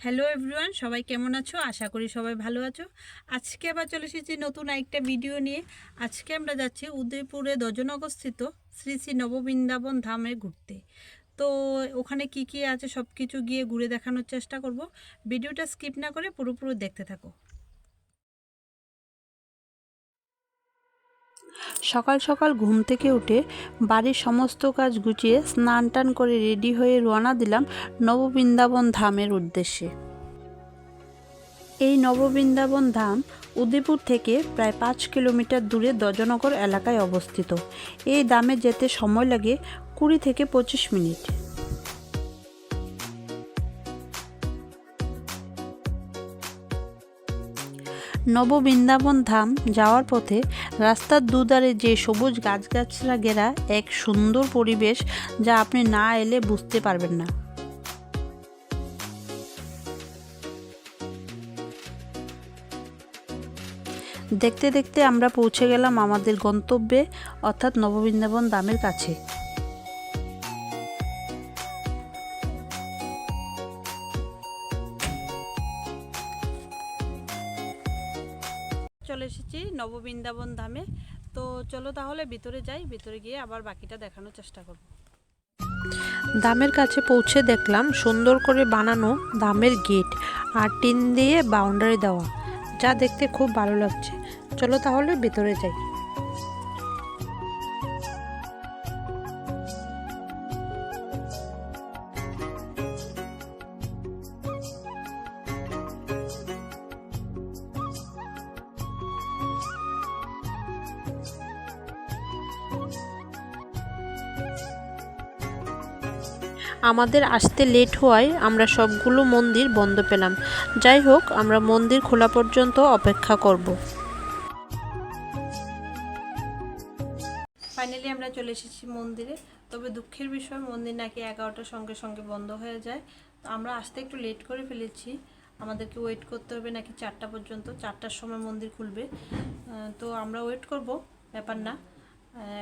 Hello everyone, সবাই কেমন আছো? আশা করি সবাই ভালো আছো। আজকে আবার চলে এসেছি নতুন একটা ভিডিও নিয়ে। আজকে আমরা যাচ্ছি উদয়পুরে দজনগস্থিত শ্রী শ্রী নববৃন্দাবন ধামে ঘুরতে। তো ওখানে কি কি আছে সব কিছু গিয়ে ঘুরে দেখানোর চেষ্টা করব। ভিডিওটা স্কিপ না করে পুরোপুরি দেখতে থাকো। সকাল সকাল ঘুম থেকে উঠে বাড়ির সমস্ত কাজ গুছিয়ে স্নান টান করে রেডি হয়ে রওনা দিলাম নববৃন্দাবন ধামের উদ্দেশ্যে। এই নববৃন্দাবন ধাম উদয়পুর থেকে প্রায় পাঁচ কিলোমিটার দূরে দজনগর এলাকায় অবস্থিত। এই দামে যেতে সময় লাগে কুড়ি থেকে পঁচিশ মিনিট। নববৃন্দাবন ধাম যাওয়ার পথে রাস্তার দুধারে যে সবুজ গাছগাছরা ঘেরা এক সুন্দর পরিবেশ যা আপনি না এলে বুঝতে পারবেন না। দেখতে দেখতে আমরা পৌঁছে গেলাম আমাদের গন্তব্যে, অর্থাৎ নববৃন্দাবন ধামের কাছে। চলে এসেছি নববৃন্দাবন ধামে। তো চলো তাহলে ভিতরে যাই, ভিতরে গিয়ে আবার বাকিটা দেখানোর চেষ্টা করব। দামের কাছে পৌঁছে দেখলাম সুন্দর করে বানানো দামের গেট আর টিন দিয়ে বাউন্ডারি দেওয়া, যা দেখতে খুব ভালো লাগছে। চলো তাহলে ভিতরে যাই। আমাদের আসতে লেট হওয়ায় আমরা সবগুলো মন্দির বন্ধ পেলাম। যাই হোক, আমরা মন্দির খোলা পর্যন্ত অপেক্ষা করব। ফাইনালি আমরা চলে এসেছি মন্দিরে। তবে দুঃখের বিষয়, মন্দির নাকি এগারোটার সঙ্গে সঙ্গে বন্ধ হয়ে যায়। তো আমরা আসতে একটু লেট করে ফেলেছি। আমাদেরকে ওয়েট করতে হবে নাকি চারটা পর্যন্ত? চারটার সময় মন্দির খুলবে। তো আমরা ওয়েট করব, ব্যাপার না।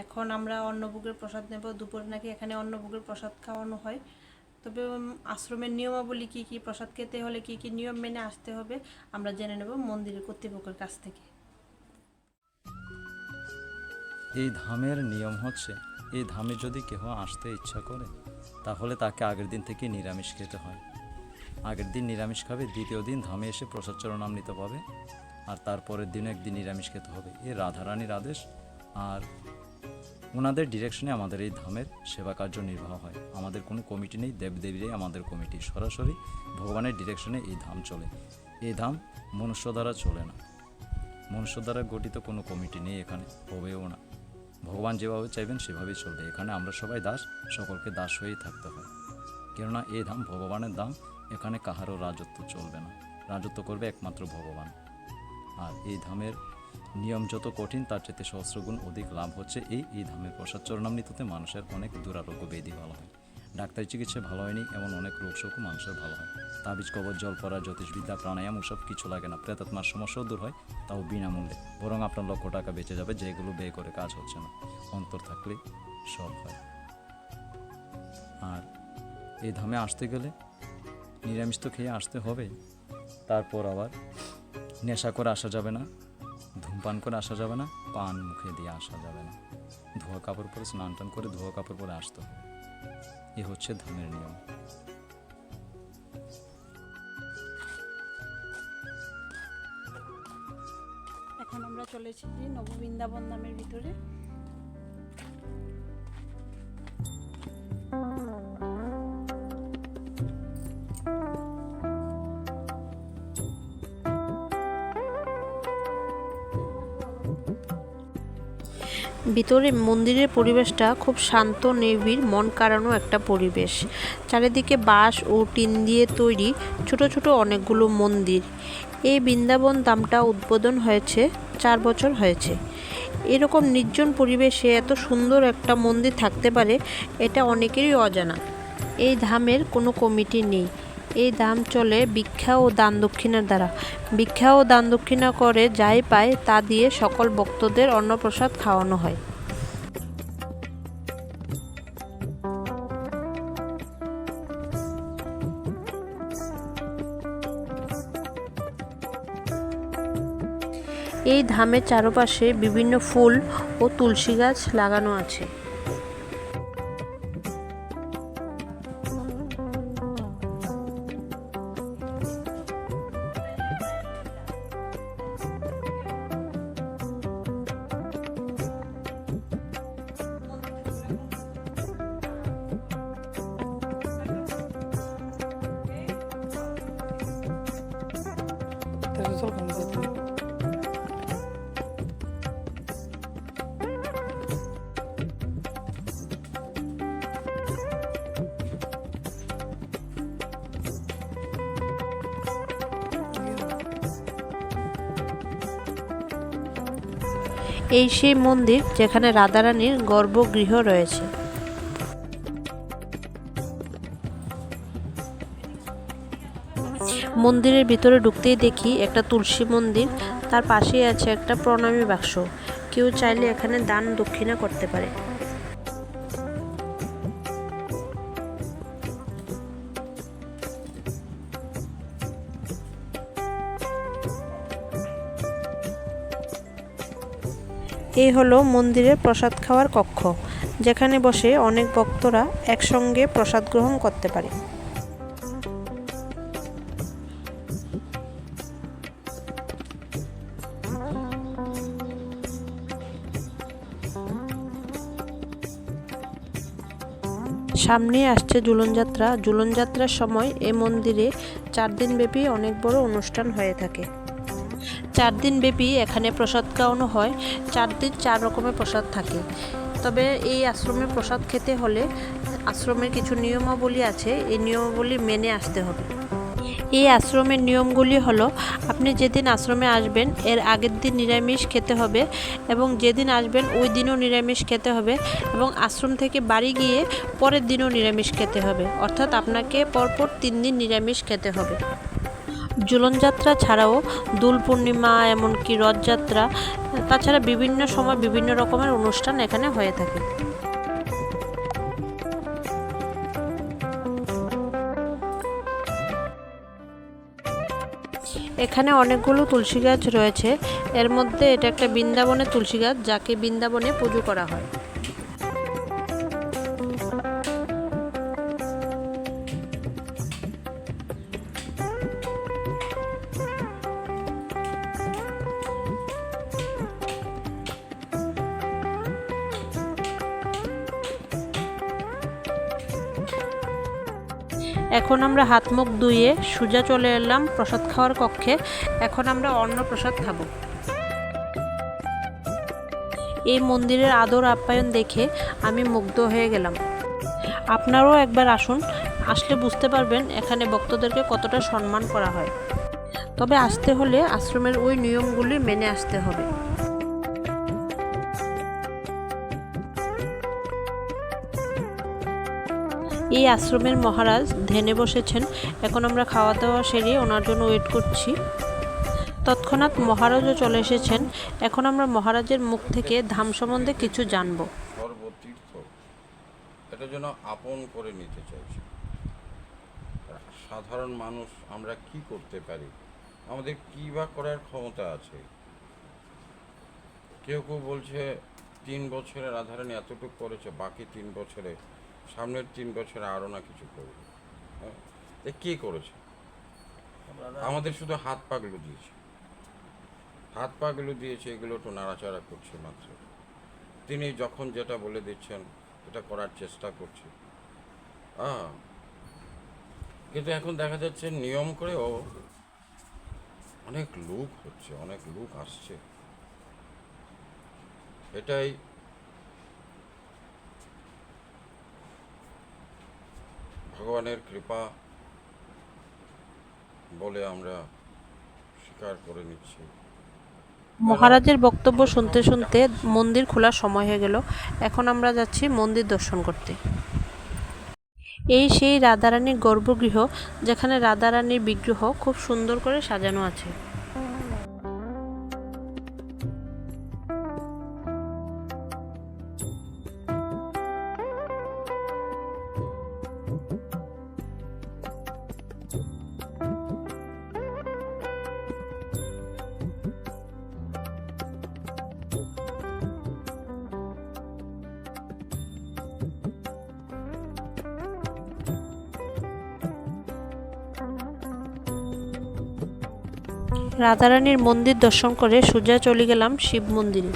এখন আমরা অন্নভোগের প্রসাদ নেব। দুপুরে নাকি এখানে অন্নভোগের প্রসাদ খাওয়ানো হয়। তবে আশ্রমের নিয়মাবলী কী কী, প্রসাদ খেতে হলে কী কী নিয়ম মেনে আসতে হবে, আমরা জেনে নেব মন্দিরের কর্তৃপক্ষের কাছ থেকে। এই ধামের নিয়ম হচ্ছে, এই ধামে যদি কেহ আসতে ইচ্ছা করে, তাহলে তাকে আগের দিন থেকে নিরামিষ খেতে হয়। আগের দিন নিরামিষ খাবে, দ্বিতীয় দিন ধামে এসে প্রসাদ নিতে পাবে, আর তারপরের দিন একদিন নিরামিষ খেতে হবে। এ রাধারানীর আদেশ, আর ওনাদের ডিরেকশনে আমাদের এই ধামের সেবা কার্য নির্বাহ হয়। আমাদের কোনো কমিটি নেই, দেবদেবীরাই আমাদের কমিটি সরাসরি ভগবানের ডিরেকশনে এই ধাম চলে। এই ধাম মনুষ্য দ্বারা চলে না। মনুষ্য দ্বারা গঠিত কোনো কমিটি নেই এখানে, হবেও না। ভগবান যেভাবে চাইবেন সেভাবেই চলবে। এখানে আমরা সবাই দাস, সকলকে দাস হয়েই থাকতে হয়। কেননা এই ধাম ভগবানের দাম এখানে কাহারও রাজত্ব চলবে না। রাজত্ব করবে একমাত্র ভগবান। আর এই ধামের নিয়ম যত কঠিন, তার চেয়ে সহস্রগুণ অধিক লাভ হচ্ছে এই এই ধামের প্রসাদ চরণামৃততে মানুষের অনেক দুরারোগ্য ব্যাধি ভালো হয়। ডাক্তারি চিকিৎসায় ভালো হয়নি, এমন অনেক রোগ শোকও মানুষের ভালো হয়। তাবিজ কবর জল, পড়া, জ্যোতিষবিদ্যা, প্রাণায়াম, ওসব কিছু লাগে না। প্রেতাত্মার সমস্যাও দূর হয়, তাও বিনামূল্যে। বরং আপনার লক্ষ টাকা বেঁচে যাবে, যেগুলো ব্যয় করে কাজ হচ্ছে না। অন্তর থাকলে সব হয়। আর এই ধামে আসতে গেলে নিরামিষ তো খেয়ে আসতে হবে, তারপর আবার নেশা করে আসা যাবে না। ধূমপান করে আসা যাবে না, পান মুখে দিয়ে আসা যাবে না। ধোয়া কাপড় পরে স্নান টান করে ধোয়া কাপড় পরে আসতো এ হচ্ছে ধামের নিয়ম। এখন আমরা চলেছি নববৃন্দাবন নামের ভিতরে। ভিতরে মন্দিরের পরিবেশটা খুব শান্ত, নিবিড়, মন কাড়ানো একটা পরিবেশ। চারিদিকে বাঁশ ও টিন দিয়ে তৈরি ছোট ছোট অনেকগুলো মন্দির। এই বৃন্দাবন ধামটা উদ্বোধন হয়েছে চার বছর হয়েছে। এরকম নির্জন পরিবেশে এত সুন্দর একটা মন্দির থাকতে পারে, এটা অনেকেরই অজানা। এই ধামের কোনো কমিটি নেই। এই দাম চলে ভিক্ষা ও দান দক্ষিণার দ্বারা। ভিক্ষা ও দান দক্ষিণা করে যাই পায় তা দিয়ে সকল ভক্তদের অন্নপ্রসাদ খাওয়ানো হয়। এই ধামের চারপাশে বিভিন্ন ফুল ও তুলসী গাছ লাগানো আছে। থেকে চল খান যেতে এই সেই মন্দির যেখানে রাধারানীর গর্ভগৃহ রয়েছে। মন্দিরের ভিতরে ঢুকতেই দেখি একটা তুলসী মন্দির। তার পাশেই আছে একটা প্রণামী বাক্স। কেউ চাইলে এখানে দান দক্ষিণা করতে পারে। এই হলো মন্দিরের প্রসাদ খাওয়ার কক্ষ, যেখানে বসে অনেক ভক্তরা একসঙ্গে প্রসাদ গ্রহণ করতে পারে। সামনে আসছে ঝুলনযাত্রা ঝুলনযাত্রার সময় এ মন্দিরে চার দিনব্যাপী অনেক বড় অনুষ্ঠান হয়ে থাকে। চার দিন ব্যাপী এখানে প্রসাদ খাওয়ানো হয়। চার দিন চার রকমের প্রসাদ থাকে। তবে এই আশ্রমে প্রসাদ খেতে হলে আশ্রমের কিছু নিয়মাবলী আছে। এই নিয়মাবলী মেনে আসতে হবে। এই আশ্রমের নিয়মগুলি হলো, আপনি যেদিন আশ্রমে আসবেন, এর আগের দিন নিরামিষ খেতে হবে এবং যেদিন আসবেন, ওই দিনও নিরামিষ খেতে হবে এবং আশ্রম থেকে বাড়ি গিয়ে পরের দিনও নিরামিষ খেতে হবে। অর্থাৎ আপনাকে পরপর তিন দিন নিরামিষ খেতে হবে। ঝুলনযাত্রা ছাড়াও দোল পূর্ণিমা, এমনকি রথযাত্রা, তাছাড়া বিভিন্ন সময় বিভিন্ন রকমের অনুষ্ঠান এখানে হয়ে থাকে। এখানে অনেকগুলো তুলসী গাছ রয়েছে। এর মধ্যে এটা একটা বৃন্দাবনের তুলসী গাছ, যাকে বৃন্দাবনে পুজো করা হয়। এখন আমরা হাত মুখ ধুয়ে সোজা চলে এলাম প্রসাদ খাওয়ার কক্ষে। এখন আমরা অন্ন প্রসাদ খাব। এই মন্দিরের আদর আপ্যায়ন দেখে আমি মুগ্ধ হয়ে গেলাম। আপনারাও একবার আসুন, আসলে বুঝতে পারবেন এখানে ভক্তদেরকে কতটা সম্মান করা হয়। তবে আসতে হলে আশ্রমের ওই নিয়মগুলি মেনে আসতে হবে। এই আশ্রমের মহারাজ ধ্যানে বসেছেন। এখন আমরা খাওয়া দাওয়া সেরে ওনার জন্য ওয়েট করছি। তৎক্ষণাৎ মহারাজও চলে এসেছেন। এখন আমরা মহারাজের মুখ থেকে ধাম সম্বন্ধে কিছু জানব। সর্বতীর্থ, এটা যেন আপন করে নিতে চাইছে। সাধারণ মানুষ, আমরা কি করতে পারি? আমাদের কি বা করার ক্ষমতা আছে? কেউ কেউ বলছে, তিন বছরের রাধারানী এতটুকু করেছে, বাকি তিন বছরে সামনের তিন বছরে আরও না কিছু করবে। হ্যাঁ? কে করেছে? আমাদের শুধু হাত পাগুলো দিয়েছে। হাত পাগুলো দিয়েছে এগুলো তো নাড়াচাড়া করছে মাত্র। তিনি যখন যেটা বলে দিচ্ছেন এটা করার চেষ্টা করছে। হ্যাঁ কিন্তু এখন দেখা যাচ্ছে নিয়ম করেও অনেক লোক হচ্ছে অনেক লোক আসছে। এটাই ভগবানের কৃপা বলে আমরা স্বীকার করে নিচ্ছি। মহারাজের বক্তব্য শুনতে শুনতে মন্দির খোলার সময় হয়ে গেল। এখন আমরা যাচ্ছি মন্দির দর্শন করতে। এই সেই রাধারানীর গর্ভগৃহ যেখানে রাধারানীর বিগ্রহ খুব সুন্দর করে সাজানো আছে। রাধারানীর মন্দির দর্শন করে সোজা চলে গেলাম শিব মন্দিরে।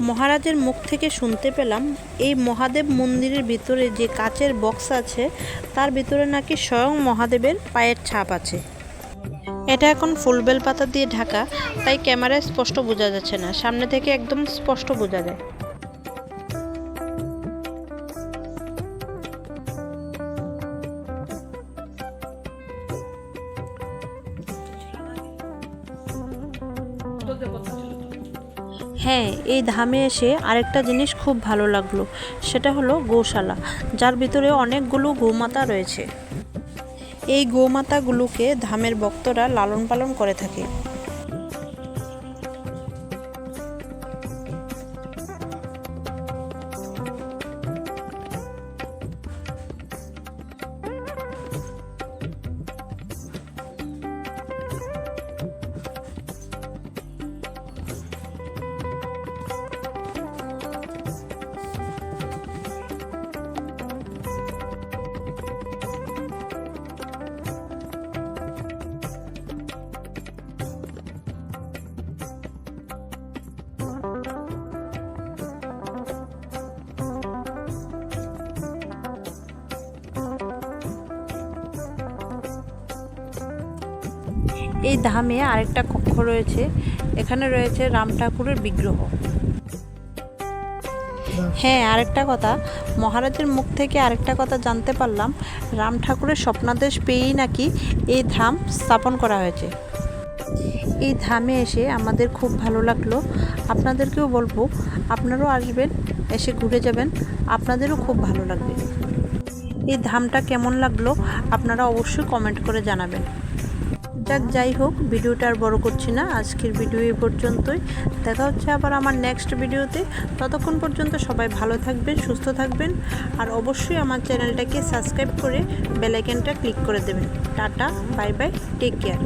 মহারাজের মুখ থেকে শুনতে পেলাম, এই মহাদেব মন্দিরের ভিতরে যে কাচের বক্স আছে, তার ভিতরে নাকি স্বয়ং মহাদেবের পায়ের ছাপ আছে। এটা এখন ফুলবেল পাতা দিয়ে ঢাকা, তাই ক্যামেরায় স্পষ্ট বোঝা যাচ্ছে না, সামনে থেকে একদম স্পষ্ট বোঝা যায়। এই ধামে এসে আরেকটা জিনিস খুব ভালো লাগল, সেটা হলো গোশালা, যার ভিতরে অনেকগুলো গোমাতা রয়েছে। এই গোমাতাগুলোকে ধামের ভক্তরা লালন পালন করে থাকে। এই ধামে আরেকটা কক্ষ রয়েছে। এখানে রয়েছে রাম ঠাকুরের বিগ্রহ। হ্যাঁ আরেকটা কথা। মহারাজের মুখ থেকে আরেকটা কথা জানতে পারলাম। রাম ঠাকুরের স্বপ্নাদেশ পেয়েই নাকি এই ধাম স্থাপন করা হয়েছে। এই ধামে এসে আমাদের খুব ভালো লাগল। আপনাদেরকেও বলব, আপনারাও আসবেন, এসে ঘুরে যাবেন। আপনাদেরও খুব ভালো লাগবে। এই ধামটা কেমন লাগল, আপনারা অবশ্যই কমেন্ট করে জানাবেন। যাক, যাই হোক, ভিডিওটা আর বড় করছি না। আজকের ভিডিও এই পর্যন্তই। দেখা হচ্ছে আবার আমার নেক্সট ভিডিওতে। ততক্ষণ পর্যন্ত সবাই ভালো থাকবেন, সুস্থ থাকবেন। আর অবশ্যই আমার চ্যানেলটাকে সাবস্ক্রাইব করে বেলাইকেনটা ক্লিক করে দেবেন। Tata bye bye take care